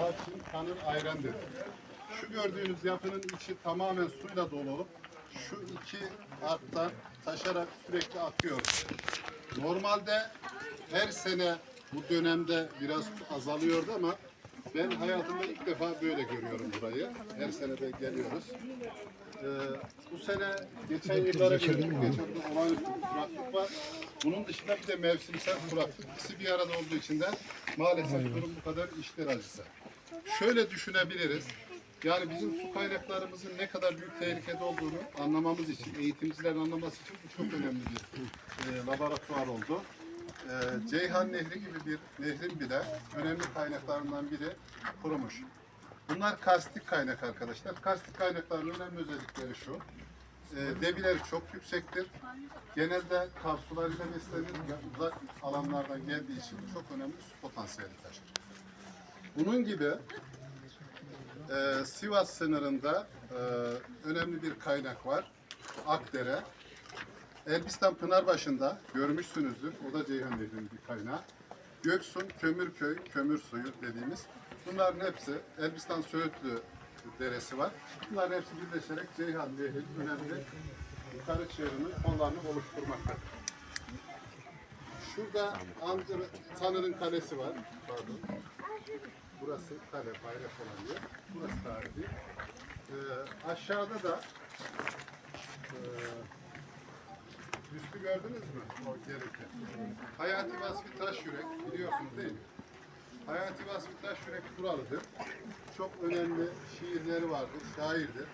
tarçın, kanır, ayran dedi. Şu gördüğünüz yapının içi tamamen suyla dolu olup şu iki arttan taşarak sürekli akıyor. Normalde her sene bu dönemde biraz azalıyordu ama ben hayatımda ilk defa böyle görüyorum burayı. Her sene de geliyoruz. Ee, bu sene geçen yıllara göre geçen olağanüstü kuraklık var. Bunun dışında bir de mevsimsel kuraklık. İkisi bir arada olduğu için de maalesef durum bu kadar işler acısı. Şöyle düşünebiliriz. Yani bizim su kaynaklarımızın ne kadar büyük tehlikede olduğunu anlamamız için, eğitimcilerin anlaması için bu çok önemli bir e, laboratuvar oldu. E, Ceyhan Nehri gibi bir nehrin bile önemli kaynaklarından biri kurumuş. Bunlar karstik kaynak arkadaşlar. Karstik kaynakların önemli özellikleri şu. E, debileri çok yüksektir. Genelde kar sularıyla beslenir uzak alanlardan geldiği için çok önemli su potansiyeli taşır. Bunun gibi e, Sivas sınırında e, önemli bir kaynak var. Akdere. Elbistan Pınarbaşı'nda görmüşsünüzdür. O da Ceyhan Nehri'nin bir kaynağı. Göksun, Kömürköy, kömür suyu dediğimiz. Bunların hepsi Elbistan Söğütlü deresi var. Bunların hepsi birleşerek Ceyhan Nehri'nin önemli yukarı çığırının kollarını oluşturmaktadır. Şurada Andır, Tanır'ın kalesi var. Pardon. Burası kale, bayrak olan yer. Burası tarihi. Ee, aşağıda da e, üstü gördünüz mü? O gerekli. Hayati Vasfi Taş Yürek biliyorsunuz değil mi? Hayati Vasfi Taş Yürek buralıdır. Çok önemli şiirleri vardır, şairdir.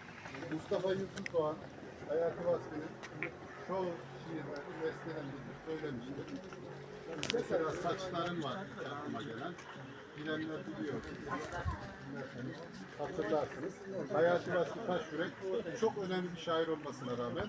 Mustafa Yusuf Doğan, Hayati Vasfi'nin çoğu şiirlerini bestelendiğini söylemiştir. Mesela saçların var aklıma gelen. Bilenler biliyor. Hatırlarsınız. Hayati Vasfi Taşyürek çok önemli bir şair olmasına rağmen